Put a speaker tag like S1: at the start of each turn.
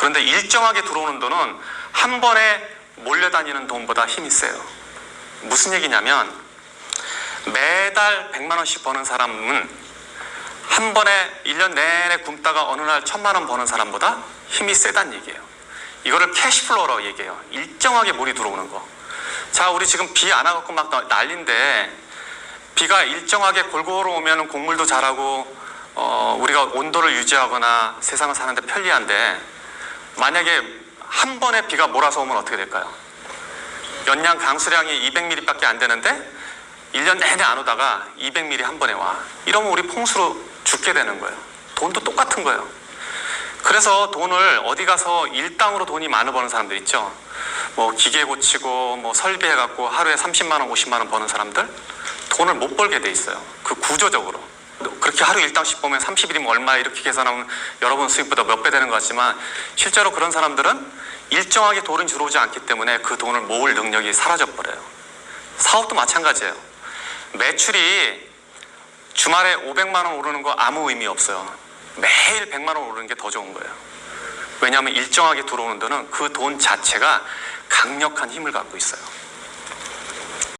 S1: 그런데 일정하게 들어오는 돈은 한 번에 몰려다니는 돈보다 힘이 세요. 무슨 얘기냐면 매달 100만 원씩 버는 사람은 한 번에 1년 내내 굶다가 어느 날 천만 원 버는 사람보다 힘이 세단 얘기예요. 이거를 캐시플로우라고 얘기해요. 일정하게 물이 들어오는 거. 자, 우리 지금 비 안 와갖고 막 난리인데 비가 일정하게 골고루 오면 곡물도 자라고 어, 우리가 온도를 유지하거나 세상을 사는데 편리한데 만약에 한 번에 비가 몰아서 오면 어떻게 될까요? 연량 강수량이 200mm밖에 안 되는데 1년 내내 안 오다가 200mm 한 번에 와. 이러면 우리 풍수로 죽게 되는 거예요. 돈도 똑같은 거예요. 그래서 돈을 어디 가서 일당으로 돈이 많이 버는 사람들 있죠. 뭐 기계 고치고 뭐 설비해 갖고 하루에 30만 원, 50만 원 버는 사람들 돈을 못 벌게 돼 있어요. 그 구조적으로. 그렇게 하루 일당씩 보면 30일이면 얼마 이렇게 계산하면 여러분 수입보다 몇 배 되는 것 같지만 실제로 그런 사람들은 일정하게 돈이 들어오지 않기 때문에 그 돈을 모을 능력이 사라져 버려요. 사업도 마찬가지예요. 매출이 주말에 500만 원 오르는 거 아무 의미 없어요. 매일 100만 원 오르는 게 더 좋은 거예요. 왜냐하면 일정하게 들어오는 돈은 그 돈 자체가 강력한 힘을 갖고 있어요.